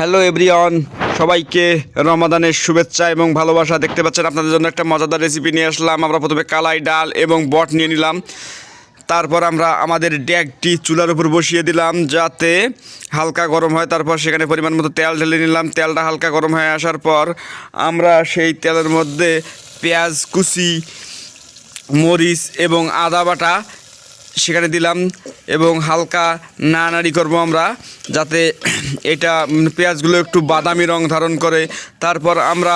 Hello everyone, সবাইকে রমাদানের শুভেচ্ছা এবং ভালোবাসা দেখতে পাচ্ছেন। আপনাদের জন্য একটা মজাদার রেসিপি নিয়ে আসলাম। আমরা প্রথমে কালাই ডাল এবং বট নিয়ে নিলাম। তারপর আমরা আমাদের ড্যাগটি চুলার উপর বসিয়ে দিলাম যাতে হালকা গরম হয়। তারপর সেখানে পরিমাণ মতো তেল ঢেলে নিলাম। তেলটা হালকা গরম হয়ে আসার পর আমরা সেই তেলের মধ্যে পেঁয়াজ, কুচি, মরিচ এবং আদা বাটা সেখানে দিলাম। এবং হালকা নাড়ানাড়ি করব আমরা, যাতে এটা পেঁয়াজগুলো একটু বাদামি রং ধারণ করে। তারপর আমরা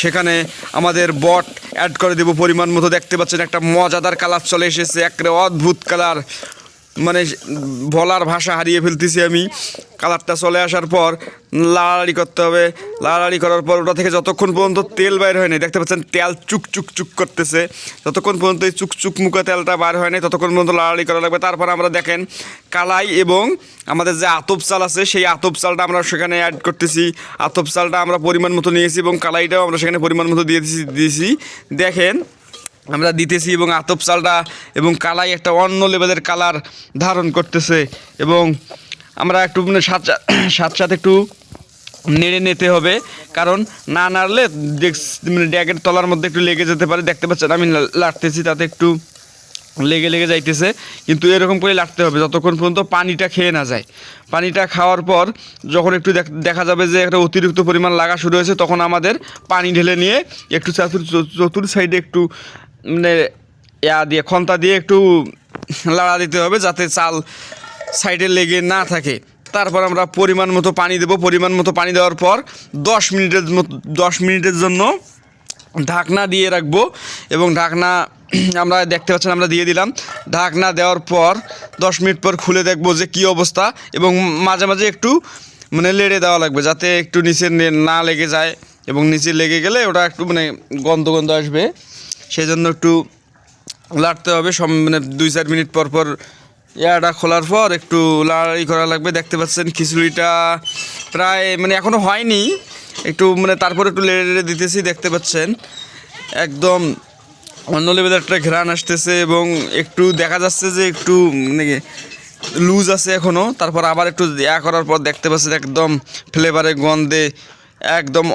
সেখানে আমাদের বট অ্যাড করে দেব পরিমাণ মতো। দেখতে পাচ্ছেন একটা মজাদার কালার চলে এসেছে একটা অদ্ভুত কালার। মানে বলার ভাষা হারিয়ে ফেলতেছি আমি। কালারটা চলে আসার পর লাড়াড়ি করতে হবে। লাড়াড়ি করার পর ওটা থেকে যতক্ষণ পর্যন্ত তেল বাইর হয়নি, দেখতে পাচ্ছেন তেল চুক চুক চুক করতেছে। যতক্ষণ পর্যন্ত এই চুক চুক মুখে তেলটা বার হয়নি, ততক্ষণ পর্যন্ত লাড়াড়ি করা লাগবে। তারপর আমরা দেখেন কালাই এবং আমাদের যে আতপ চাল আছে, সেই আতপ চালটা আমরা সেখানে অ্যাড করতেছি। আতপ চালটা আমরা পরিমাণ মতো নিয়েছি এবং কালাইটাও আমরা সেখানে পরিমাণ মতো দিয়ে দিয়েছি দিয়েছি। দেখেন আমরা দিতেছি এবং আতপ চালটা এবং কালাই একটা অন্য লেভেলের কালার ধারণ করতেছে এবং আমরা একটু মানে সাথে সাথে সাথে একটু নেড়ে নিতে হবে। কারণ না নাড়লে মানে ড্যাগের তলার মধ্যে একটু লেগে যেতে পারে। দেখতে পাচ্ছেন আমি লাড়তেছি, তাতে একটু লেগে লেগে যাইতেছে। কিন্তু এরকম করে লাগতে হবে যতক্ষণ পর্যন্ত পানিটা খেয়ে না যায়। পানিটা খাওয়ার পর যখন একটু দেখ- যাবে যে একটা অতিরিক্ত পরিমাণ লাগা শুরু হয়েছে, তখন আমাদের পানি ঢেলে নিয়ে একটু চাতুর চতুর সাইডে একটু মানে ইয়া দিয়ে, খন্তা দিয়ে একটু লাড়া দিতে হবে যাতে চাল সাইডে লেগে না থাকে। তারপর আমরা পরিমাণ মতো পানি দেবো। পরিমাণ মতো পানি দেওয়ার পর দশ মিনিটের মতো দশ মিনিটের জন্য ঢাকনা দিয়ে রাখব এবং ঢাকনা আমরা দেখতে পাচ্ছেন, আমরা দিয়ে দিলাম। ঢাকনা দেওয়ার পর দশ মিনিট পর খুলে দেখব যে কী অবস্থা এবং মাঝে মাঝে একটু মানে লেড়ে দেওয়া লাগবে যাতে একটু নিচে না লেগে যায় এবং নিচে লেগে গেলে ওটা একটু মানে গন্ধ গন্ধ আসবে। সেই জন্য একটু লাড়তে হবে। সব মানে দুই চার মিনিট পর পর ইয়াটা খোলার পর একটু লাড়াড়ি করা লাগবে, দেখতে পাচ্ছেন খিচুড়িটা প্রায় মানে এখনও হয়নি, একটু মানে তারপর একটু লেড়ে লেড়ে দিতেছি, দেখতে পাচ্ছেন। একদম অন্য লেভেলের একটা ঘ্রাণ আসতেছে এবং একটু দেখা যাচ্ছে যে একটু মানে লুজ আছে এখনও তারপর আবার একটু ইয়া করার পর দেখতে পাচ্ছেন একদম ফ্লেভারে গন্ধে, একদম